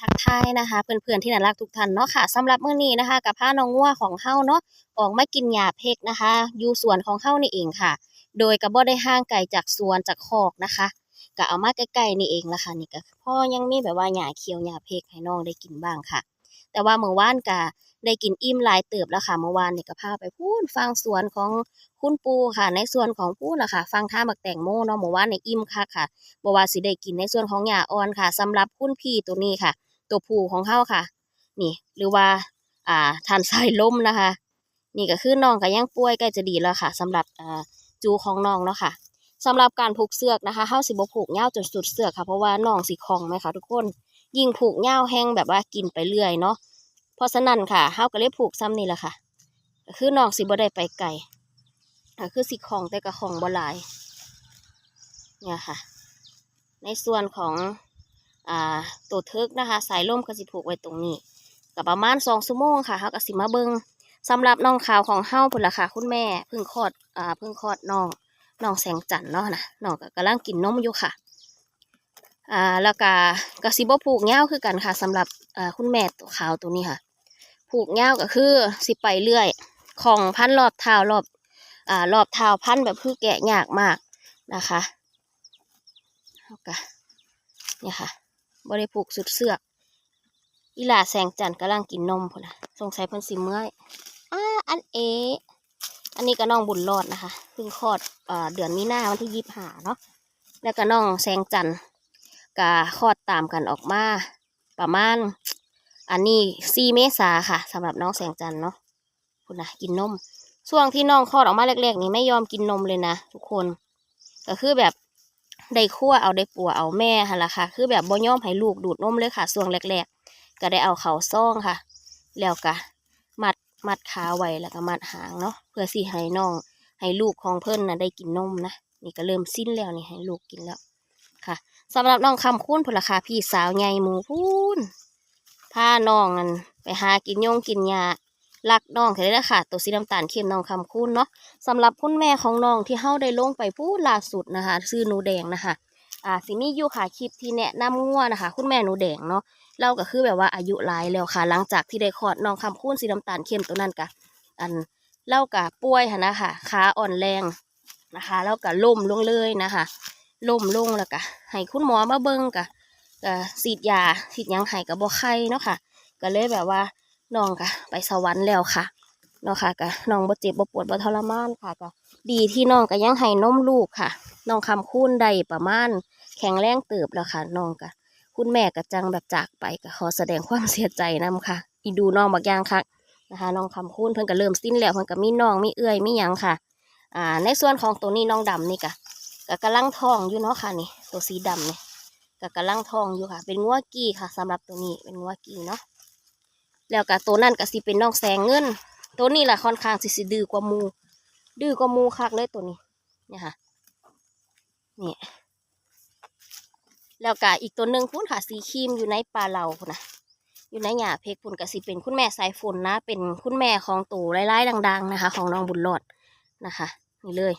ทักทายนะคะเพื่อนๆที่น่ารักทุกท่านเนาะค่ะสำหรับมื้อนี้นะคะ กับพาน้องงัวของเฮาเนาะออกมากินหญ้าเพกนะคะ อยู่สวนของเฮานี่เองค่ะ โดยก็บ่ได้ห่างไกลจากสวนจากคอกนะคะก็เอามาใกล้ๆนี่เองละค่ะนี่ก็พ่อยังมีแบบว่าหญ้าเขียวหญ้าเพกให้น้องได้กินบ้างค่ะ แต่ว่าเมื่อวานก็ได้กินอิ่มหลายเติบแล้วค่ะเมื่อวานนี่ก็พาไปพูนฟังสวนของคุณปู่ค่ะ ในส่วนของปูนะค่ะฟังท่าบักแตงโมเนาะเมื่อวานนี่อิ่มคักค่ะบ่ว่าสิได้กินในส่วนของหญ้าอ่อนค่ะสำหรับคุณพี่ตัวนี้ค่ะ ตัวผู้ของเฮาค่ะ นี่ หรือว่า อ่าทานสายลมนะคะ นี่ก็คือน้องก็ยังป่วยใกล้จะดีแล้วค่ะสำหรับอ่าจูของน้องเนาะค่ะสำหรับการผูกเสือกนะคะเฮาสิบ่ผูกยาจนสุดเสือกค่ะเพราะว่าน้องสิคองไหมคะทุกคนยิ่งผูกยาแห้งแบบว่ากินไปเรื่อยเนาะเพราะฉะนั้นค่ะเฮาก็เลยผูกซ้ำนี่แหละค่ะคือน้องสิบ่ได้ไปไกลก็คือสิคองแต่ก็คล่องบ่หลายเนี่ยค่ะ ในส่วนของ อ่าตัวเทิกนะคะ สายล่มก็สิผูกไว้ตรงนี้ก็ประมาณสองชั่วโมงค่ะเฮาก็สิมาเบิงสำหรับน้องขาวของเฮาพุ่นละค่ะคุณแม่เพิ่งคลอดอ่าเพิ่งคลอดน้องน้องแสงจันเนาะนะน้องก็กำลังกินนมอยู่ค่ะอ่าแล้วก็ก็สิบผูกเง้าวคือกันค่ะสำหรับอ่าคุณแม่ตัวขาวตัวนี้ค่ะ ผูกยาวก็คือสิไปเรื่อย ของพันรอบเท้ารอบอ่ารอบเท้าพันแบบคือแกะยากมากนะคะเอากะเนี่ยค่ะ บริผูกสุดเสือกอีหลาแสงจันทร์กำลังกินนมพุ่นะสงสัยเพิ่นสิเมื่อยอ่าอันเอ อันนี้ก็น้องบุญรอดนะคะเพิ่งคลอดเอ่อเดือนมีนาวันที่ยี่สิบห้าเนาะแล้วก็น้องแสงจันทร์ก็คลอดตามกันออกมา ประมาณ อันนี้สี่เมษาค่ะสำหรับน้องแสงจันทร์เนาะคุณนะกินนมช่วงที่น้องคลอดออกมาแรกๆ นี่ไม่ยอมกินนมเลยนะทุกคน ก็คือแบบ ได้คั่วเอาได้ปัวเอาแม่ค่ะล่ะค่ะ คือแบบบ่ย่อมให้ลูกดูดนมเลยค่ะช่วงแรกๆ ก็ได้เอาเขาซ่องค่ะ แล้วก็มัดมัดขาไว้แล้วก็มัดหางเนาะเพื่อสิให้น้องให้ลูกของเพิ่นนะได้กินนมนะนี่ก็เริ่มสิ้นแล้วนี่ให้ลูกกินแล้วค่ะสำหรับน้องคำคุ้นพนละค่ะพี่สาวใหญ่หมูพูนพาน้องนั่นไปหากินยงกินยา รักน้องแค่นี้แหละค่ะ ตัวสีน้ำตาลเข้มน้องคำคุ้นเนาะสำหรับคุณแม่ของน้องที่เฮาได้ลงไปพูดล่าสุดนะคะชื่อหนูแดงนะคะอ่าสิมีอยู่ค่ะคลิปที่แนะนำงัวนะคะ คุณแม่หนูแดงเนาะเราก็คือแบบว่าอายุหลายแล้วค่ะ หลังจากที่ได้คลอดน้องคำคูนสีน้ำตาลเข้มตัวนั้นกะอันเล่ากะป่วยค่ะนะคะขาอ่อนแรงนะคะแล้วก็ล่มลงเลยนะคะล่มลงแล้วก็ให้คุณหมอมาเบิ่งกะก็ฉีดยาฉีดยังให้กับบ่ไข้เนาะค่ะ ก็เลยแบบว่า น้องกะไปสวรรค์แล้วค่ะเนาะค่ะก็น้องบ่เจ็บบ่ปวดบ่ทรมานค่ะก็ดีที่น้องก็ยังให้นมลูกค่ะน้องคำคูนได้ประมาณ แข็งแรงเติบแล้วค่ะน้องกะคุณแม่กะจังแบบจากไปก็ขอแสดงความเสียใจนํค่ะ อีดูน้องบักอย่างคักนะคะน้องคำคูณเพิ่นก็เริ่มสิ้นแล้วเพิ่นก็มีน้องมีเอื้อยมีหยังค่ะอ่าในส่วนของตัวนี้น้องดำนี่กะก็กำลังทองอยู่เนาะค่ะนี่ ตัวสีดำนี่ก็กำลังทองอยู่ค่ะ เป็นงัวกี้ค่ะสำหรับตัวนี้เป็นงัวกี้เนาะ แล้วก็ตัวนั่นก็สิเป็นน้องแสงเงิน ตัวนี้แหละค่อนข้างสิสิดื้อกว่ามู ดื้อกว่ามูคักเลยตัวนี้เนี่ยค่ะนี่แล้วก็อีกตัวหนึ่งพุ่นค่ะสีครีมอยู่ในปลาเหลาพุ่นนะอยู่ในหญ้าเพกพุ่นก็สิเป็นคุณแม่สายฝนนะ เป็นคุณแม่ของตู่ไล่ๆดัง ๆ นะคะ ของน้องบุญรอดนะคะนี่เลย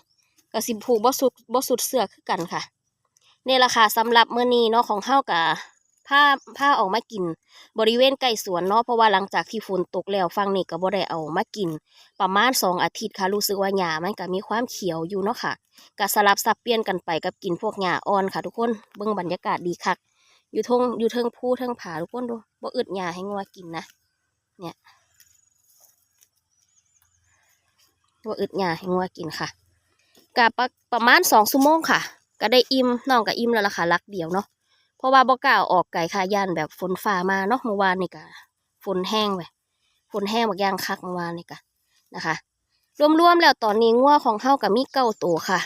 ก็สิผูกบ่สุดบ่สุดเสือกคือกันค่ะนี่แหละค่ะสำหรับเมื้อนี้เนาะของเฮากับ ผ้าผ้าออกมากิน บริเวณใกล้สวนเนาะเพราะว่าหลังจากที่ฝนตกแล้วฟังนี่ก็บ่ได้เอามากิน ประมาณสองอาทิตย์ค่ะรู้สึกว่าหญ้ามันก็มีความเขียวอยู่เนาะค่ะก็สลับสับเปลี่ยนกันไปกับกินพวกหญ้าอ่อนค่ะ ทุกคนเบิ่งบรรยากาศดีคักอยู่ทงอยู่เทิงภูเทิงผาทุกคนดูบ่อึดหญ้าให้งัวกินนะเนี่ยบ่อึดหญ้าให้งัวกินค่ะก็ประประมาณสองชั่วโมงค่ะ ก็ได้อิ่มน้องก็อิ่มแล้วล่ะค่ะลักเดียวเนาะ ราะว่าบ่กล้าออกไก่ค่ะย่านแบบฝนฟ้ามาเนาะเมื่อวานนี่ก็ฝนแห้งไปฝนแห้งบักย่างคักเมื่อวานนี่ก็นะคะ รวมๆแล้วตอนนี้งัวของเฮากับมีเก้าตัวค่ะ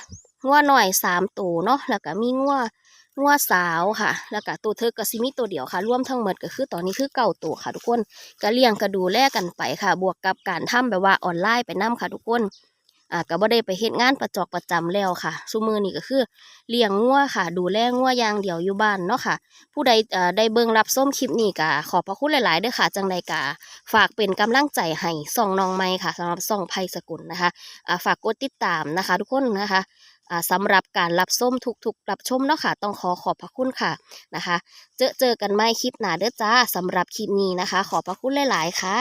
งัวหน่อยสามตัวเนาะแล้วก็มีงัวงัวสาวค่ะ แล้วก็ตัวเธอก็สิมีตัวเดียวค่ะรวมทั้งหมดก็คือตอนนี้คือเก้าตัวค่ะทุกคนก็เลี้ยงก็ดูแลกันไปค่ะ บวกกับการทำแบบว่าออนไลน์ไปนํค่ะทุกคน อ่าก็บ่ได้ไปเฮ็ดงานประจอกประจำแล้วค่ะซุมือนี่ก็คือเลี้ยงงัวค่ะ ดูแลงัวอย่างเดียวอยู่บ้านเนาะค่ะ ผู้ใดอ่อได้เบิ่งรับส้มคลิปนี้ก็ขอบพระคุณหลายๆเด้อค่ะ จังใดกะฝากเป็นกำลังใจให้ส่องน้องไม้ค่ะสำหรับส่องไพสกุลนะคะอ่าฝากกดติดตามนะคะ ทุกคนนะคะอ่าสำหรับการรับส้มทุกๆ รับชมเนาะค่ะ ต้องขอขอบพระคุณค่ะนะคะ เจอเจอกันใหม่คลิปหน้าเด้อจ้าสำหรับคลิปนี้นะคะ ขอบพระคุณหลาย ๆ ค่ะ